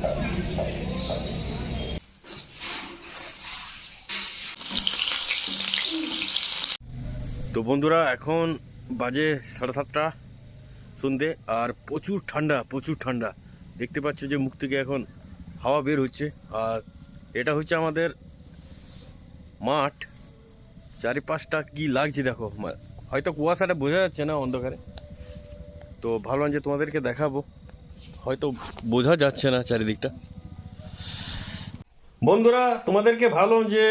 তো বন্ধুরা, এখন বাজে সাড়ে সাতটা সন্ধে আর প্রচুর ঠান্ডা প্রচুর ঠান্ডা। দেখতে পাচ্ছ যে মুখ থেকে এখন হাওয়া বের হচ্ছে। আর এটা হচ্ছে আমাদের মাঠ। চারিপাশটা কি লাগছে দেখো। হয়তো কুয়াশাটা বোঝা যাচ্ছে না অন্ধকারে। তো ভাবলাম যে তোমাদেরকে দেখাবো। হয়তো বোঝা যাচ্ছে না চারিদিকটা। বন্ধুরা তোমাদেরকে ভালো যে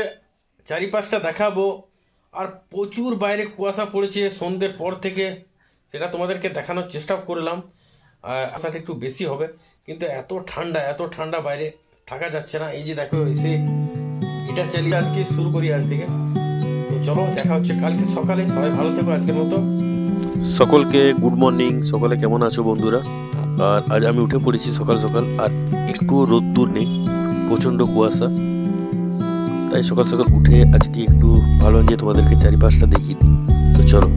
চারিপাশটা দেখাবো আর প্রচুর বাইরে কুয়াশা পড়েছে সন্ধ্যের পর থেকে সেটা তোমাদেরকে দেখানোর চেষ্টা করলাম। আশাটা একটু বেশি হবে কিন্তু এত ঠান্ডা এত ঠান্ডা বাইরে থাকা যাচ্ছে না। এই যে দেখো এসে এটা চালিয়ে আজকে শুরু করি আজ থেকে। তো চলো দেখা হচ্ছে কালকে সকালে। সবাই ভালো থেকো আজকের মতো। সকলকে গুড মর্নিং সকলে কেমন আছো বন্ধুরা? আর আজ আমি উঠে পড়েছি সকাল সকাল, আর একটুও রোদ্দুর নেই, প্রচণ্ড কুয়াশা। তাই সকাল সকাল উঠে আজকে একটু ভালো যে তোমাদেরকে চারিপাশটা দেখিয়ে দিই। তো চলো।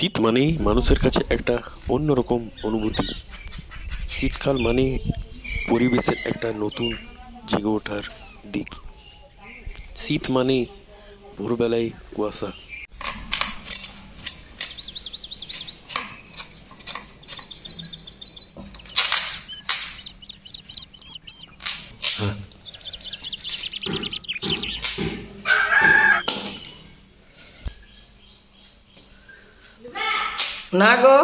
শীত মানেই মানুষের কাছে একটা অন্যরকম অনুভূতি। শীতকাল মানে পরিবেশের একটা নতুন জেগে ওঠার দিক। শীত মানে ভোরবেলায় কুয়াশা। না গো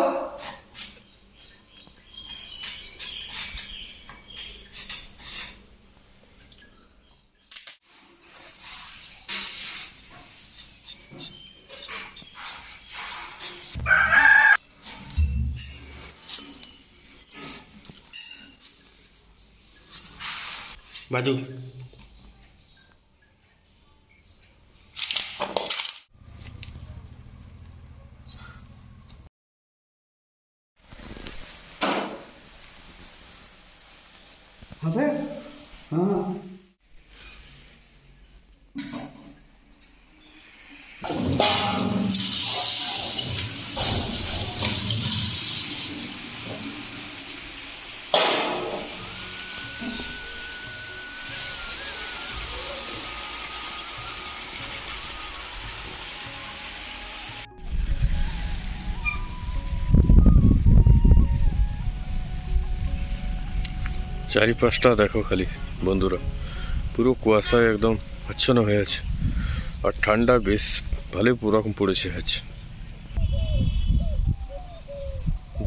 বাজু হবে হ্যাঁ চারিপাশটা দেখো খালি, বন্ধুরা। পুরো কুয়াশায় একদম আচ্ছন্ন হয়ে আছে। আর ঠান্ডা বেশ ভালোই রকম পড়েছে আছে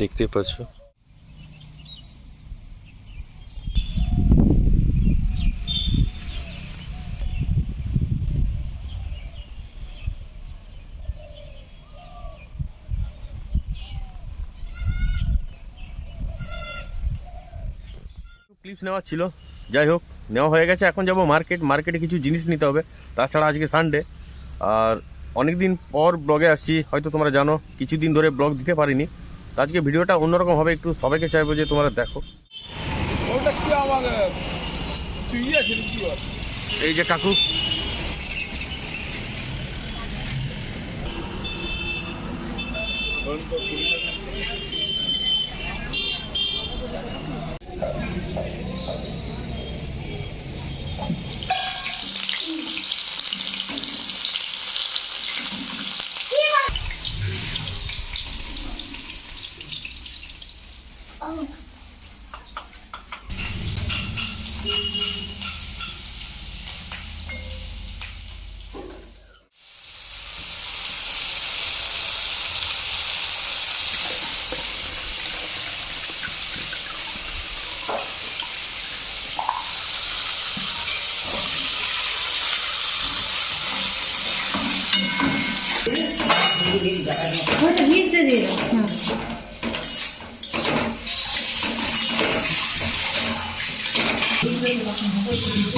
দেখতে পাচ্ছ? ক্লিপস নেওয়া ছিল। যাই হোক নেওয়া হয়ে গেছে এখন যাব মার্কেট মার্কেটে কিছু জিনিস নিতে হবে। তাছাড়া আজকে সানডে আর অনেক দিন পর ব্লগে আসছি হয়তো তোমরা জানো কিছুদিন ধরে ব্লগ দিতে পারিনি। তো আজকে ভিডিওটা অন্যরকম হবে একটু সবাইকে চাইব যে তোমরা দেখো। এই যে কাকু। কি বল এই যে কাকু ওটা ভিজতে দিয়ে দাও হুম বার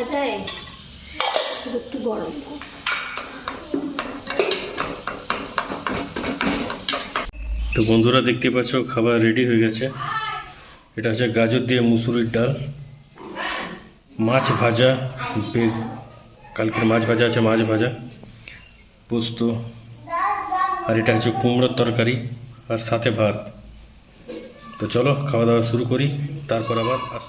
ভাজায় শুধু একটু গরম। তো বন্ধুরা দেখতে পাচ্ছ খাবার রেডি হয়ে গেছে। এটা হচ্ছে গাজর দিয়ে মুসুরির ডাল। মাছ ভাজা বে- কালকের মাছ ভাজা আছে মাছ ভাজা পোস্ত আর এটা হচ্ছে কুমড়োর তরকারি আর সাথে ভাত। তো চলো খাওয়া দাওয়া শুরু করি তারপর আবার আস